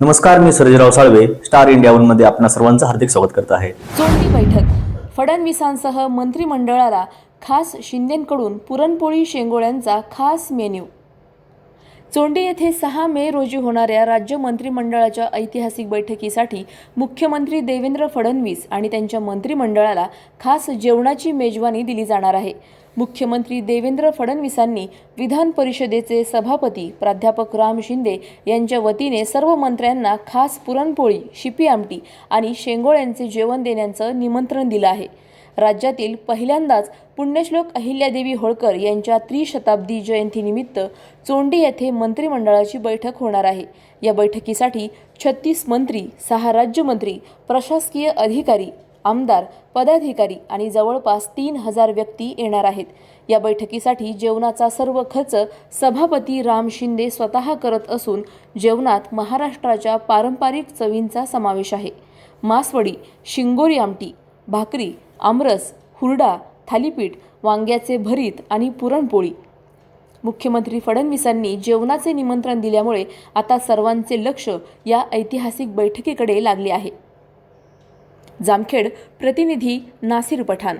नमस्कार मी Sarjerao Salve Star India वनमध्ये आपणा सर्वांचं हार्दिक स्वागत करत आहे. चोंडी बैठक. फडणवीसांसह मंत्रिमंडळाला खास शिंदेंकडून पुरणपोळी शेंगोळ्यांचा खास मेन्यू. चोंडी येथे सहा मे रोजी होणाऱ्या राज्य मंत्रिमंडळाच्या ऐतिहासिक बैठकीसाठी मुख्यमंत्री देवेंद्र फडणवीस आणि त्यांच्या मंत्रिमंडळाला खास जेवणाची मेजवानी दिली जाणार आहे. मुख्यमंत्री देवेंद्र फडणवीसांनी विधान परिषदेचे सभापती प्राध्यापक राम शिंदे यांच्या वतीने सर्व मंत्र्यांना खास पुरणपोळी शिपी आमटी आणि शेंगोळ्यांचे जेवण देण्याचं निमंत्रण दिलं आहे. राज्यातील पहिल्यांदाच पुण्यश्लोक अहिल्यादेवी होळकर यांच्या त्रिशताब्दी जयंतीनिमित्त चोंडी येथे मंत्रिमंडळाची बैठक होणार आहे. या बैठकीसाठी छत्तीस मंत्री सहा राज्यमंत्री प्रशासकीय अधिकारी आमदार पदाधिकारी आणि जवळपास तीन हजार व्यक्ती येणार आहेत. या बैठकीसाठी जेवणाचा सर्व खर्च सभापती राम शिंदे स्वतः करत असून जेवणात महाराष्ट्राच्या पारंपरिक चवींचा समावेश आहे. मासवडी शिंगोरी आमटी भाकरी आमरस हुरडा थालीपीठ वांग्याचे भरीत आणि पुरणपोळी. मुख्यमंत्री फडणवीसांनी जेवणाचे निमंत्रण दिल्यामुळे आता सर्वांचे लक्ष या ऐतिहासिक बैठकीकडे लागले आहे. जामखेड प्रतिनिधी नासिर पठाण